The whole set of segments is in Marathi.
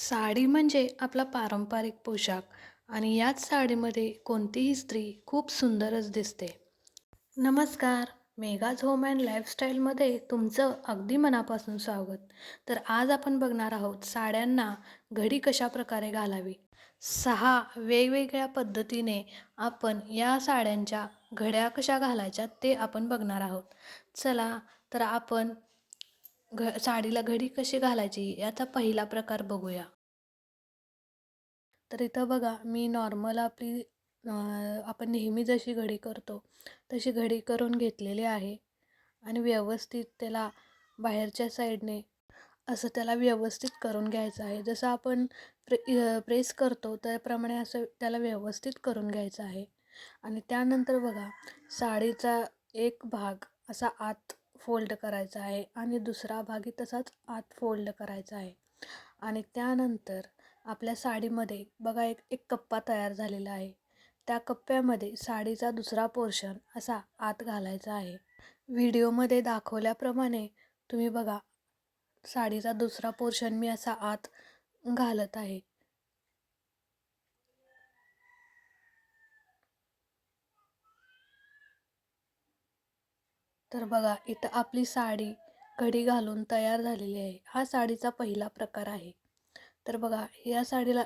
साडी म्हणजे आपला पारंपरिक पोशाख आणि याच साडीमध्ये कोणतीही स्त्री खूप सुंदरच दिसते. नमस्कार मेगाज होम अँड लाईफस्टाईलमध्ये तुमचं अगदी मनापासून स्वागत. तर आज आपण बघणार आहोत साड्यांना घडी कशा प्रकारे घालावी? सहा वेगवेगळ्या पद्धतीने आपण या साड्यांच्या घड्या कशा घालायच्या ते आपण बघणार आहोत. चला तर आपण घ साडीला घडी कशी घालायची याचा पहिला प्रकार बघूया. तर इथं बघा मी नॉर्मल आपली आपण नेहमी जशी घडी करतो तशी घडी करून घेतलेली आहे. आणि व्यवस्थित त्याला बाहेरच्या साईडने असं त्याला व्यवस्थित करून घ्यायचं आहे. जसं आपण प्रे प्रेस करतो त्याप्रमाणे असं त्याला व्यवस्थित करून घ्यायचं आहे. आणि त्यानंतर बघा साडीचा एक भाग असा आत फोल्ड करायचा आहे आणि दुसरा भागही तसाच आत फोल्ड करायचा आहे. आणि त्यानंतर आपल्या साडीमध्ये बघा एक एक कप्पा तयार झालेला आहे. त्या कप्प्यामध्ये साडीचा दुसरा पोर्शन असा आत घालायचा आहे. व्हिडिओमध्ये दाखवल्याप्रमाणे तुम्ही बघा साडीचा दुसरा पोर्शन मी असा आत घालत आहे. तर बघा इथं आपली साडी घडी घालून तयार झालेली आहे. हा साडीचा पहिला प्रकार आहे. तर बघा या साडीला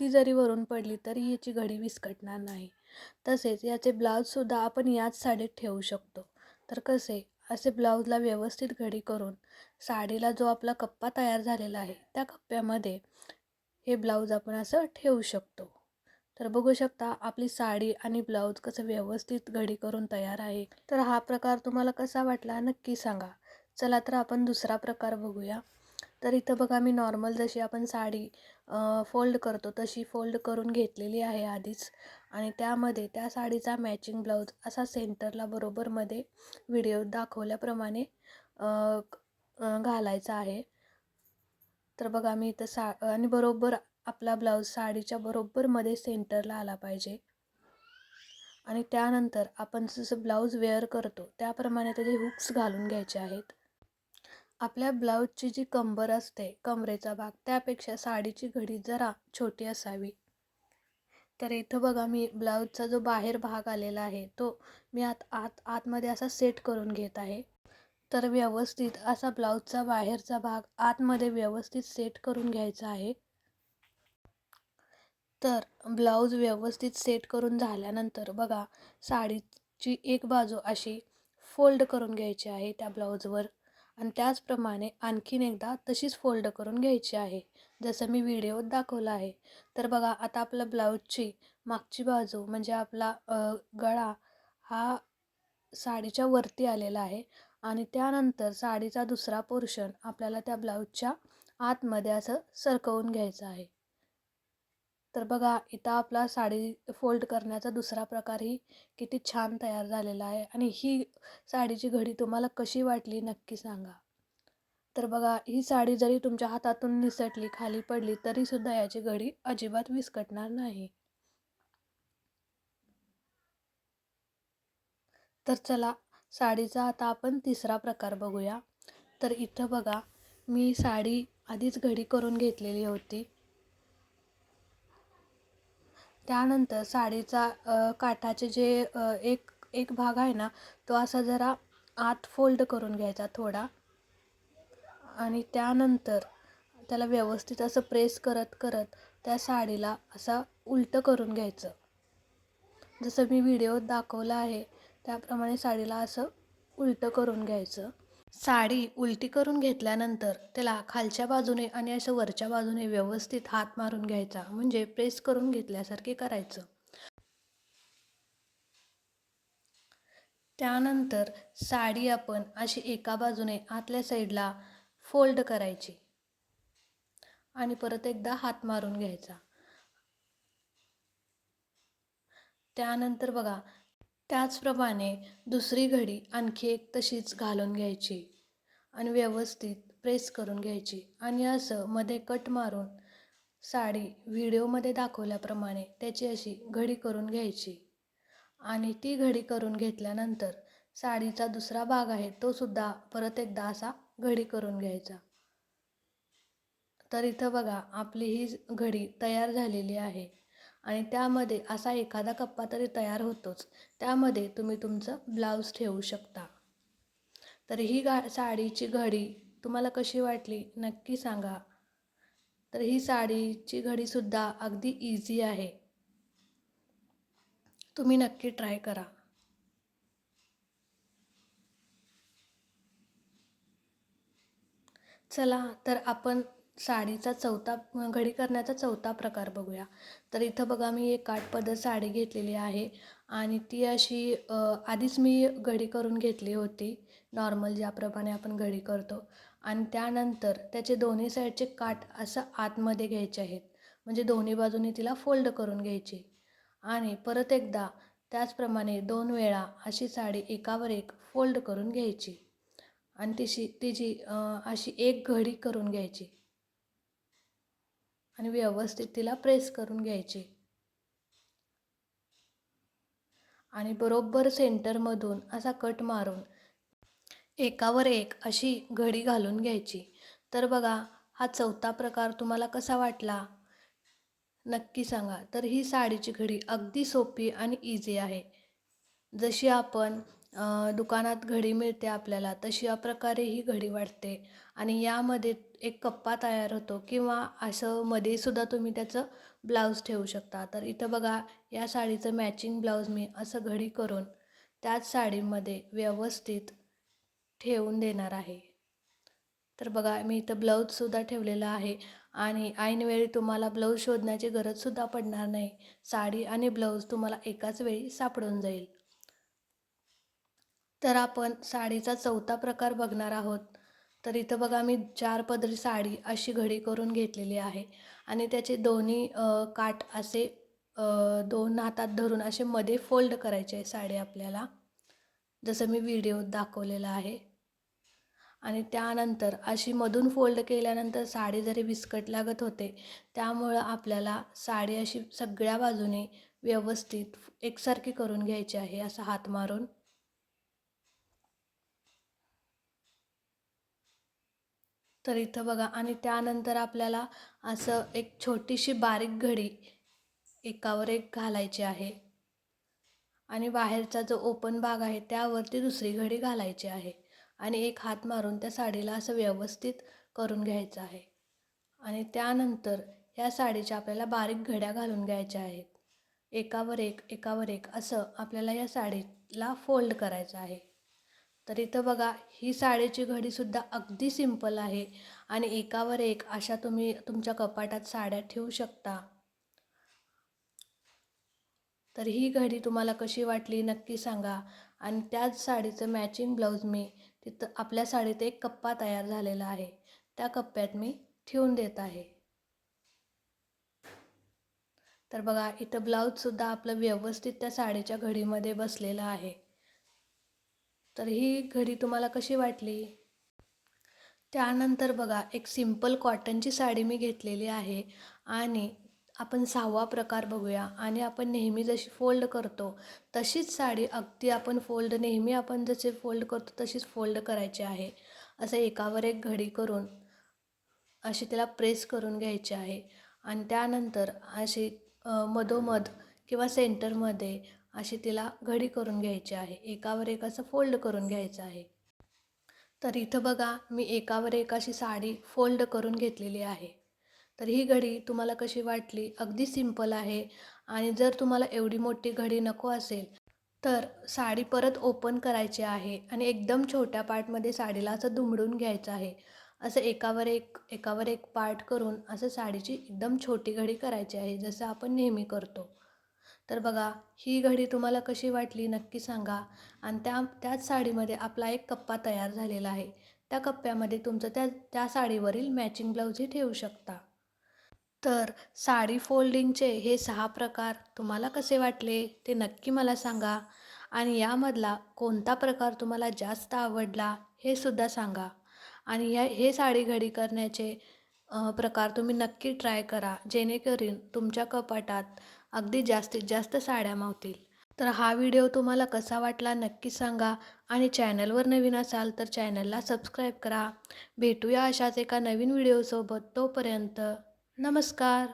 ती जरी वरून पडली तरी याची घडी विस्कटणार नाही. तसेच याचे ब्लाऊजसुद्धा आपण याच साडीत ठेवू शकतो. तर कसे असे ब्लाऊजला व्यवस्थित घडी करून साडीला जो आपला कप्पा तयार झालेला आहे त्या कप्प्यामध्ये हे ब्लाऊज आपण असं ठेवू शकतो. तर बघू शकता आपली साडी आणि ब्लाऊज कसं व्यवस्थित घडी करून तयार आहे. तर हा प्रकार तुम्हाला कसा वाटला नक्की सांगा. चला तर आपण दुसरा प्रकार बघूया. तर इथं बघा मी नॉर्मल जशी आपण साडी फोल्ड करतो तशी फोल्ड करून घेतलेली आहे आधीच. आणि त्यामध्ये त्या साडीचा मॅचिंग ब्लाऊज असा सेंटरला बरोबरमध्ये व्हिडिओ दाखवल्याप्रमाणे घालायचा आहे. तर बघा मी इथं सा आणि बरोबर आपला ब्लाऊज साडीच्या बरोबरमध्ये सेंटरला आला पाहिजे. आणि त्यानंतर आपण जसं ब्लाऊज वेअर करतो त्याप्रमाणे त्याचे हुक्स घालून घ्यायचे आहेत. आपल्या ब्लाऊजची जी कंबर असते कमरेचा भाग त्यापेक्षा साडीची घडी जरा छोटी असावी. तर इथं बघा मी ब्लाऊजचा जो बाहेर भाग आलेला आहे तो मी आत आत आतमध्ये असा सेट करून घेत आहे. तर व्यवस्थित असा ब्लाऊजचा बाहेरचा भाग आतमध्ये व्यवस्थित सेट करून घ्यायचा आहे. तर ब्लाऊज व्यवस्थित सेट करून झाल्यानंतर बघा साडीची एक बाजू अशी फोल्ड करून घ्यायची आहे त्या ब्लाऊजवर. आणि त्याचप्रमाणे आणखीन एकदा तशीच फोल्ड करून घ्यायची आहे. जसं मी व्हिडिओत दाखवलं आहे. तर बघा आता आपलं ब्लाऊजची मागची बाजू म्हणजे आपला गळा हा साडीच्या वरती आलेला आहे. आणि त्यानंतर साडीचा दुसरा पोर्शन आपल्याला त्या ब्लाऊजच्या आतमध्ये असं सरकवून घ्यायचं आहे. तर बघा इथं आपला साडी फोल्ड करण्याचा दुसरा प्रकारही किती छान तयार झालेला आहे आणि ही साडीची घडी तुम्हाला कशी वाटली नक्की सांगा. तर बघा ही साडी जरी तुमच्या हातातून निसटली खाली पडली तरीसुद्धा याची घडी अजिबात विस्कटणार नाही. तर चला साडीचा आता आपण तिसरा प्रकार बघूया. तर इथं बघा मी साडी आधीच घडी करून घेतलेली होती. त्यानंतर साडीचा काठाचे जे एक एक भाग आहे ना तो असा जरा आत फोल्ड करून घ्यायचा थोडा. आणि त्यानंतर त्याला व्यवस्थित असं प्रेस करत करत त्या साडीला असा उलटं करून घ्यायचं. जसं मी व्हिडिओत दाखवलं आहे त्याप्रमाणे साडीला असं उलटं करून घ्यायचं. साडी उलटी करून घेतल्यानंतर त्याला खालच्या बाजूने आणि असं वरच्या बाजूने व्यवस्थित हात मारून घ्यायचा. म्हणजे प्रेस करून घेतल्यासारखे करायचं. त्यानंतर साडी आपण अशी एका बाजूने आतल्या साईडला फोल्ड करायची. आणि परत एकदा हात मारून घ्यायचा. त्यानंतर बघा त्याचप्रमाणे दुसरी घडी आणखी एक तशीच घालून घ्यायची. आणि व्यवस्थित प्रेस करून घ्यायची. आणि असं मध्ये कट मारून साडी व्हिडिओमध्ये दाखवल्याप्रमाणे त्याची अशी घडी करून घ्यायची. आणि ती घडी करून घेतल्यानंतर साडीचा दुसरा भाग आहे तो सुद्धा परत एकदा असा घडी करून घ्यायचा. तर इथं बघा आपली ही घडी तयार झालेली आहे. आणि त्यामध्ये असा एखादा कप्पा तरी तयार होतोच. त्यामध्ये तुम्ही तुमचं ब्लाऊज ठेवू शकता. तर ही गा साडीची घडी तुम्हाला कशी वाटली नक्की सांगा. तर ही साडीची घडीसुद्धा अगदी इझी आहे. तुम्ही नक्की ट्राय करा. चला तर आपण साडीचा चौथा घडी करण्याचा चौथा प्रकार बघूया. तर इथं बघा मी एक काठपदर साडी घेतलेली आहे आणि ती अशी आधीच मी घडी करून घेतली होती. नॉर्मल ज्याप्रमाणे आपण घडी करतो. आणि त्यानंतर त्याचे दोन्ही साईडचे काठ असं आतमध्ये घ्यायचे आहेत. म्हणजे दोन्ही बाजूनी तिला फोल्ड करून घ्यायची. आणि परत एकदा त्याचप्रमाणे दोन वेळा अशी साडी एकावर एक फोल्ड करून घ्यायची. आणि तिशी तिची अशी एक घडी करून घ्यायची. आणि व्यवस्थित तिला प्रेस करून घ्यायची. आणि बरोबर सेंटरमधून असा कट मारून एकावर एक अशी घडी घालून घ्यायची. तर बघा हा चौथा प्रकार तुम्हाला कसा वाटला? नक्की सांगा. तर ही साडीची घडी अगदी सोपी आणि इझी आहे. जशी आपण दुकानात घडी मिळते आपल्याला तशी या प्रकारे ही घडी वाटते आणि यामध्ये एक कप्पा तयार होतो किंवा असं मध्येसुद्धा तुम्ही त्याचं ब्लाऊज ठेवू शकता. तर इथं बघा या साडीचं मॅचिंग ब्लाऊज मी असं घडी करून त्याच साडीमध्ये व्यवस्थित ठेवून देणार आहे. तर बघा मी इथं ब्लाऊजसुद्धा ठेवलेला आहे आणि ऐनवेळी तुम्हाला ब्लाऊज शोधण्याची गरजसुद्धा पडणार नाही. साडी आणि ब्लाऊज तुम्हाला एकाच वेळी सापडून जाईल. तर आपण साडीचा चौथा प्रकार बघणार आहोत. तर इथं बघा मी चार पदरी साडी अशी घडी करून घेतलेली आहे. आणि त्याचे दोन्ही काठ असे दोन हातात धरून असे मध्ये फोल्ड करायचे आहे साडी आपल्याला. जसं मी व्हिडिओत दाखवलेलं आहे. आणि त्यानंतर अशी मधून फोल्ड केल्यानंतर साडी जरी विस्कट लागत होते त्यामुळं आपल्याला साडी अशी सगळ्या बाजूने व्यवस्थित एकसारखी करून घ्यायची आहे असं हात मारून. तर इथं बघा. आणि त्यानंतर आपल्याला असं एक छोटीशी बारीक घडी एकावर एक घालायची आहे. आणि बाहेरचा जो ओपन भाग आहे त्यावरती दुसरी घडी घालायची आहे. आणि एक हात मारून त्या साडीला असं व्यवस्थित करून घ्यायचं आहे. आणि त्यानंतर या साडीच्या आपल्याला बारीक घड्या घालून घ्यायच्या आहेत. एकावर एक एकावर एक असं आपल्याला या साडीला फोल्ड करायचं आहे. तर इथं बघा ही साडीची घडीसुद्धा अगदी सिंपल आहे आणि एकावर एक अशा तुम्ही तुमच्या कपाटात साड्या ठेवू शकता. तर ही घडी तुम्हाला कशी वाटली नक्की सांगा आणि त्याच साडीचं मॅचिंग ब्लाऊज मी तिथं आपल्या साडीत एक कप्पा तयार झालेला आहे. त्या कप्प्यात मी ठेवून देत आहे. तर बघा इथं ब्लाऊजसुद्धा आपलं व्यवस्थित त्या साडीच्या घडीमध्ये बसलेलं आहे. तर ही घडी तुम्हाला कशी वाटली? त्यानंतर बघा एक सिंपल कॉटनची साडी मी घेतलेली आहे आणि आपण सहावा प्रकार बघूया आणि आपण नेहमी जशी फोल्ड करतो तशीच साडी अगदी आपण फोल्ड नेहमी आपण जसे फोल्ड करतो तशीच फोल्ड करायची आहे. असं एकावर एक घडी करून अशी त्याला प्रेस करून घ्यायची आहे. आणि त्यानंतर अशी मधोमध किंवा सेंटरमध्ये अशी तिला घडी करून घ्यायची आहे. एकावर एक असं फोल्ड करून घ्यायचं आहे. तर इथं बघा मी एकावर एक अशी साडी फोल्ड करून घेतलेली आहे. तर ही घडी तुम्हाला कशी वाटली? अगदी सिंपल आहे. आणि जर तुम्हाला एवढी मोठी घडी नको असेल तर साडी परत ओपन करायची आहे आणि एकदम छोट्या पार्टमध्ये साडीला असं दुमडून घ्यायचं आहे. असं एकावर एक एकावर एक पार्ट करून असं साडीची एकदम छोटी घडी करायची आहे जसं आपण नेहमी करतो. तर बघा ही घडी तुम्हाला कशी वाटली नक्की सांगा. आणि त्या त्याच साडीमध्ये आपला एक कप्पा तयार झालेला आहे. त्या कप्प्यामध्ये तुमचं त्या त्या साडीवरील मॅचिंग ब्लाऊजही ठेवू शकता. तर साडी फोल्डिंगचे हे सहा प्रकार तुम्हाला कसे वाटले ते नक्की मला सांगा. आणि यामधला कोणता प्रकार तुम्हाला जास्त आवडला हे सुद्धा सांगा. आणि या हे साडी घडी करण्याचे प्रकार तुम्ही नक्की ट्राय करा. जेणेकरून तुमच्या कपाटात अगदी जास्तीत जास्त साड्या मावतील. तर हा व्हिडिओ तुम्हाला कसा वाटला नक्की सांगा आणि चॅनलवर नवीन असाल तर चॅनलला सबस्क्राईब करा. भेटूया अशाच एका नवीन व्हिडिओसोबत तोपर्यंत नमस्कार.